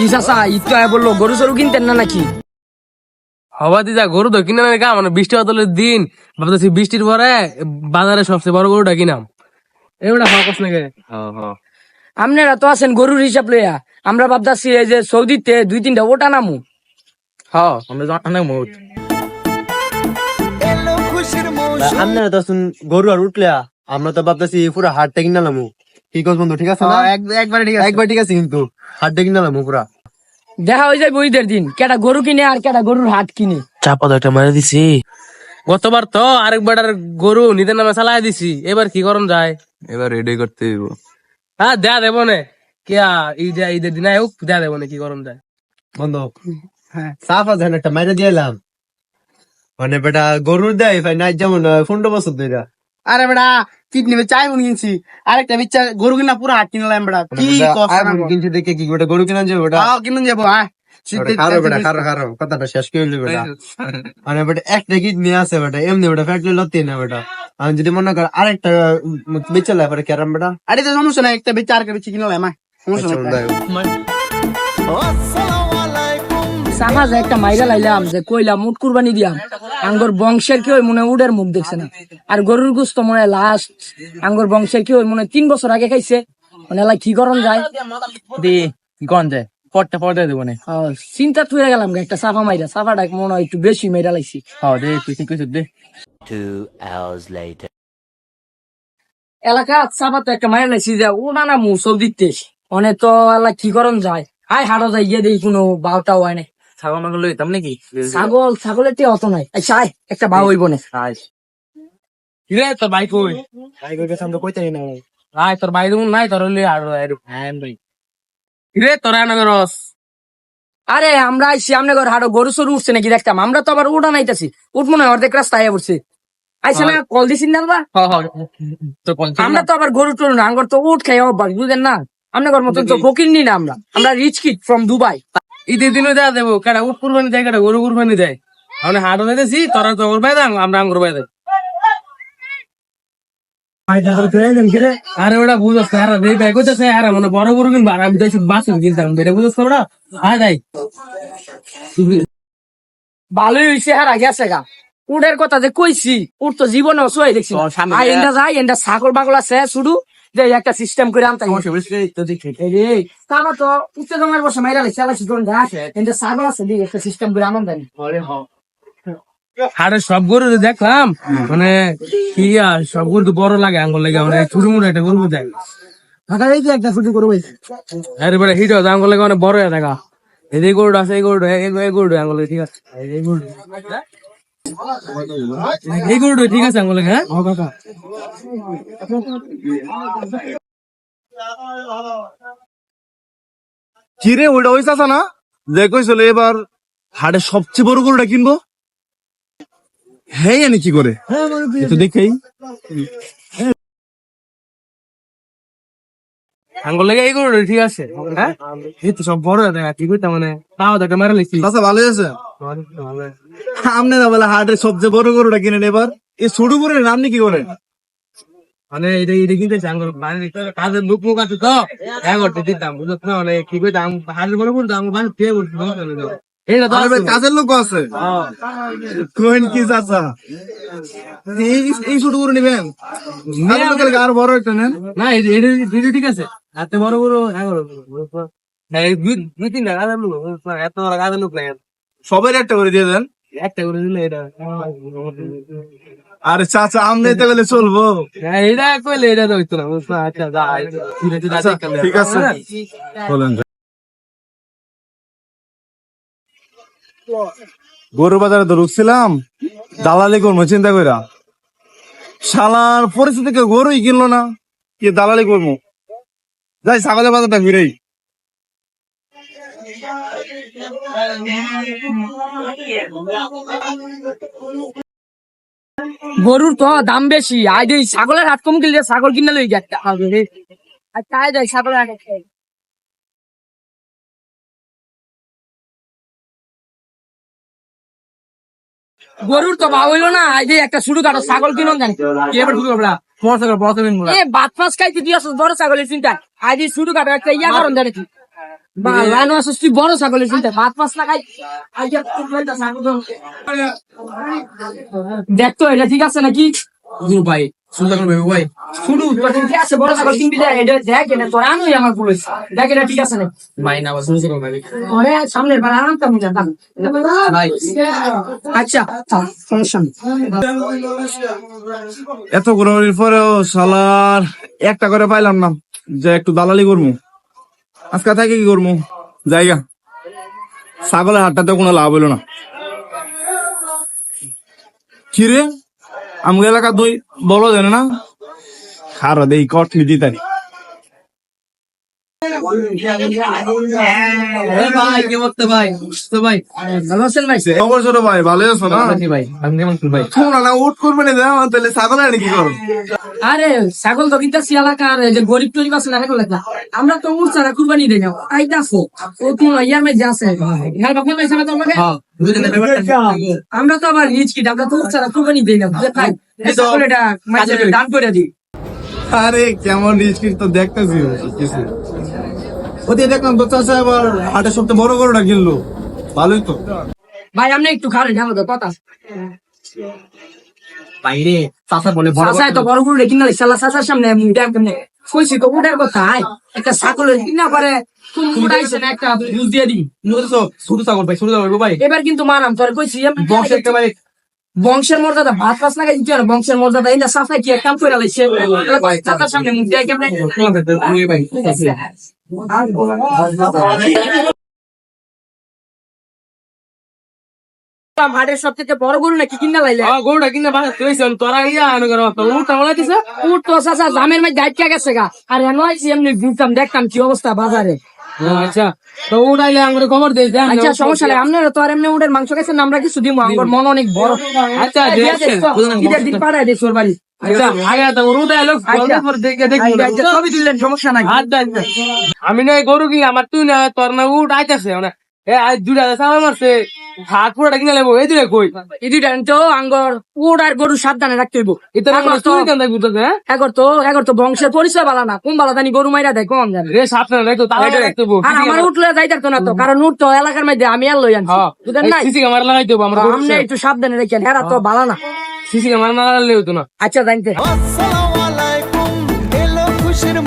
কি চাচা ঈদ তো বলল গরু সরু কিনতেন না নাকি? হবা দিদা গরু তো কিনে না মানে বৃষ্টি বদলের দিন। ভাবতেছি বৃষ্টির পরে বাজারে সবচেয়ে বড় গরুটা কিনাম। এগুলা হওয়া নাকি আপনারা তো আছেন গরুর হিসাব লইয়া। আমরা ভাবতাছি এই যে সৌদিতে দুই তিনটা ওটা নামু হ্যাঁ আমরা আপনারা তো গরু আর উঠলে আমরা তো ভাবতেছি পুরো হাট টেকিং নালামু কি কস বন্ধু ঠিক আছে না? একবারে ঠিক একবার ঠিক আছে কিন্তু হাট টেকিং নালামু পুরা। দেখা হয়ে যায় ঈদের দিন। কেটা গরু কিনে আর কেটা গরুর হাট কিনে। চাপা তো একটা মারে দিছি। গতবার তো আরেকবার আর গরু নিতে নামে চালাই দিছি। এবার কি করম যায়? এবার রেডি করতে হইব। হ্যাঁ দেয়া দেবো নে। কিয়া ঈদ ঈদের দিন হোক দেয়া দেবো নে কি করম যায়। বন্ধু সাফ আছে না একটা মাইরে দিয়েলাম মানে বেটা গরুর দেয় ভাই নাই যেমন পনেরো বছর ধরে আরে বেটা কিডনি চাই মন কিনছি। আরেকটা বিচ্ছা গরু কিনা পুরো হাট কিনলাম বেটা কি কষ্ট। কিনছে দেখে কি বেটা গরু কিনা যাবে বেটা। আও কিনুন যাব হ্যাঁ শেষ করে বেটা। মানে বেটা একটা কিডনি আছে বেটা এমনি বেটা ফ্যাটলি লতি না বেটা। আমি যদি মনে কর আরেকটা বেচে লাই পরে কেরাম বেটা। আরে তো সমস্যা নাই একটা কিনলাম সমস্যা নাই। সাফা যে একটা মাইরা লাইলাম যে কইলাম মুট কুরবানি দিয়াম। আঙ্গর বংশের কি ওই মনে উডের মুখ দেখছে না। আর গরুর গুস্ত মনে লাস্ট আঙ্গর বংশের কি ওই মনে তিন বছর আগে খাইছে। মানে এলা কি করন যায়? দি গঞ্জে পটটা পটে দেবো নে। চিন্তা থুয়ে গেলাম একটা সাফা মাইরা। সাফাটা মনে হয় একটু বেশি মাইরা লাইছি। হ্যাঁ দে তুই ঠিক কইছিস দে। Two hours later. এলাকা সাফা তো একটা মাইরা লাইছি যে ওটা না মু সৌদিতে অনেক তো এলা কি করন যায়। আয় হাড়ো যাই গিয়ে দেখি কোনো বাউটাও হয় নাই। ছাগল মাগল লইতাম নাকি? ছাগল ছাগলের তে অত নাই। আচ্ছা আয় একটা বাউ হইব না। কিরে তোর বাইক কই? ভাই কই গেছাম তো কইতে না আয় তোর বাইক দেবো নাই তোর হইলে আর আর হ্যাঁ ভাই। কিরে তোর আনগর রস আরে আমরা আইসি আমনে ঘর হাড়ো গরু সরু উঠছে নাকি দেখতাম। আমরা তো আবার উঠা নাইতাছি। উঠ মনে হয় অর্ধেক রাস্তা আয়া পড়ছে। আইসা না কল দিছি না বা? হ্যাঁ হ্যাঁ আমরা তো আবার গরু টরু না আঙ্গর তো উঠ খাই অভ্যাস বুঝেন না? আপনার মতন তো ফকির নি না আমরা। আমরা রিচ কিড ফ্রম দুবাই ঈদের দিনও দেয়া দেবো। কেডা উট কুরবানি দেয় কেডা গরু কুরবানি দেয়। আমরা হাটও দিতেছি তোরা তো আমরা আঙ্গুর বাইদাম আরে ওটা বুঝছ না রে ব্যাগ হচ্ছে আরে মানে বড় বড় কিনবা আর আমি তো বাসন কিনতাম বেড়ে বুঝছ না ওটা? আয় যাই ভালোই হইছে হারা গেছে গা। উডের কথা যে কইছি উঠ তো জীবনে দেখছি যাই এন্ডা ছাগল বাগল আছে শুধু যে একটা সিস্টেম করে আনতে তারা তো উচ্চ জমার বসে মাইরা লাগছে আছে একটা সিস্টেম করে সব গরু যে দেখলাম মানে কি আর সব গরু তো বড় লাগে আঙ্গুল লাগে মানে ছোট মোটো একটা গরু এই যে একটা ছুটি করব আরে বেটা হিট হয় আঙ্গুল লাগে মানে বড় হয়ে দেখা। এই গরুটা আছে এই গরুটা এই এই গরুটা আঙ্গুল ঠিক আছে। এই গরু এই গরুটা ঠিক আছে আঙ্গুল হ্যাঁ কিরে ওইটা ওই চাচা না? যে কইছিল এবার হাটে সবচেয়ে বড় গরুটা কিনবো? হ্যাঁ জানি কি করে তো দেখেই। আঙ্গুল লাগে এই গরুটা ঠিক আছে? হ্যাঁ? এই তো সব বড় দেখা কি করতে মানে? তাও একটা মারা লিখছি চাচা ভালো আছে? আমনে না বলে হাটে সবচেয়ে বড় গরুটা কিনেন এবার। এই ছোট গরুর নাম কি করে মানে এটা এটা কিনতে আঙ্গুল। মানে কাজের মুখ মুখ আছে তো। হ্যাঁ করতে দিতাম বুঝছ না? মানে কি করতাম হাড়ের বড় বলতাম আমি মানে পেয়ে বলছি কাজের লোক আছে? কোন কি চাচা? এই এই ছোট গরু নিবেন? আরও বড় একটা নেন। না এটা ঠিক আছে। এত বড় বড় হ্যাঁ হ্যাঁ দুই তিনটা লোক এত বড় কাজের লোক নাই সবাই একটা করে দিয়ে দেন। একটা করে দিলে এটা আরে চাচা আমনে তো গেলে চলবো। হ্যাঁ, এটা কইলে এটা তো হইতো না বুঝছ না? আচ্ছা যা ঠিক আছে আচ্ছা, ঠিক আছে। বলেন গরু বাজারে তো ঢুকছিলাম। দালালি করব চিন্তা কইরা। শালার পরিস্থিতি কেউ গরুই কিনলো না। কি দালালি করব? যাই ছাগলের বাজারটা ঘুরেই গরুর তো দাম বেশি। আই দেই, ছাগলের হাট কম কিনলে ছাগল কিনে লই একটা আর তাই দেয় ছাগলের হাট গরুর তো ভাব হইল না। দেই, একটা শুরু কাটো ছাগল কিনুন জানি। এবার ঢুকে পড়া বড় ছাগল বড় করে এ ভাত মাছ খাইতে দিয়ে আসছ বড় ছাগলের চিন্তা আজি শুরু কাটা একটা ইয়া করুন জানি বা লাইন আসছিস তুই বড় ছাগলের চিন্তা ভাত পাঁচ লাগাই। দেখ তো এটা ঠিক আছে নাকি? ভাই সুন্দর করে ভেবে ভাই শুরু ঠিক আছে বড় ছাগল কিনবি এটা দেখ এটা তোর আনোই আমার পুলিশ দেখ এটা ঠিক আছে নাকি ভাই না আবার সুন্দর ভাই। ওরে সামনের বার আরাম তো মজা দাম ভাই। আচ্ছা সমস্যা এত ঘোরাঘুরির পরেও শালার একটা করে পাইলাম না যে একটু দালালি করব আজকে থেকে কি করব জায়গা। ছাগলের হাটটাতে কোনো লাভ হইল না। কিরে আমগো এলাকা দুই বলো জানে না? খারো দেই কট নিদি তারি ভাই কি ভাই? তো ভাই? ভালো আছেন ভাই? খবর ছোট ভাই? ভালো আছো না? ভাই ভাই। না উঠ করবে না তাহলে ছাগল আনি কি করো? আরে ছাগল তো কিন্তু এলাকার এই যে গরিব টরিব আছে না হেগুলো আমরা তো উড়ছাড়া কুরবানি দেই না। আইতাছো ও কোন ইয়ার মধ্যে আছে। হ্যাঁ বাবা পয়সা হ্যাঁ ব্যাপারটা আমরা তো আবার রিচ কি আমরা তো উড়ছাড়া কুরবানি দেই না। ভাই এই ছাগল এটা দান করে দিই। আরে কেমন রিস্ক তো দেখতেছি কিছু। ওদের দেখলাম তো চাষা আবার হাটের সবচেয়ে বড় গরুটা কিনলো। ভালোই তো। ভাই আপনি একটু খারেন আমাদের কথা বাইরে চাচা বলে বড় তো বড় গরু রেখে না শালা চাষার সামনে কেমনে কইছি তো কথা একটা ছাগল কিনা পারে তুমি উঠাইছে না একটা বুঝ দিয়ে দিই ছোট ছাগল ভাই ছোট ছাগল ভাই এবার কিন্তু মারাম তোর কইছি এমনি বংশ একটা ভাই বংশের মর্যাদা ভাত পাস না দিতে হবে বংশের মর্যাদা এই না সাফাই কি কাম করে লাইছে চাচার সামনে মুখ দিয়ে কেমনে ভাই হাটের সব থেকে বড় গরু নাকি কিনা লাইলে? গরুটা কিনে বাসা তুইছ তোরা ইয়া আনো কেন উঠটা বলা দিছে উঠ তো চাচা জামের মধ্যে আটকে গেছে গা। আর আইছি এমনি ঘুরতাম দেখতাম কি অবস্থা বাজারে। আচ্ছা। তো আমার খবর আচ্ছা সমস্যা নাই আপনারা তো আর এমনি উঠের মাংস খাইছেন আমরা কিছু দিব আমার মন অনেক বড়। আচ্ছা ঈদের দিন পাঠায় বাড়ি। আচ্ছা আচ্ছা। আমি না গরু কি আমার তুই না তোর না উঠ আইতাছে মানে। এ আজ মারছে। হাত পুরোটা কিনে লেবো এই দুটা কই এই দুইটা তো আঙ্গর উড গরু সাবধানে রাখতে হইব। এটা আগর তো দেখবি তো হ্যাঁ? তো বংশের পরিচয় বালা না। কোন বালা জানি গরু মাইরা দেয় কম জানে। রে সাপনা রে তো তালা রাখতে আর আমার উঠলে যাই থাকতো না তো কারণ উঠ তো এলাকার মধ্যে আমি আর লই আনছি। হ্যাঁ। নাই? সিসি ক্যামেরা লাগাই দেবো আমরা আমনে একটু সাবধানে রেখেন এরা তো বালা না। সিসি ক্যামেরা না লাগালে হতো না। আচ্ছা জানতে। আসসালামু আলাইকুম এলো খুশির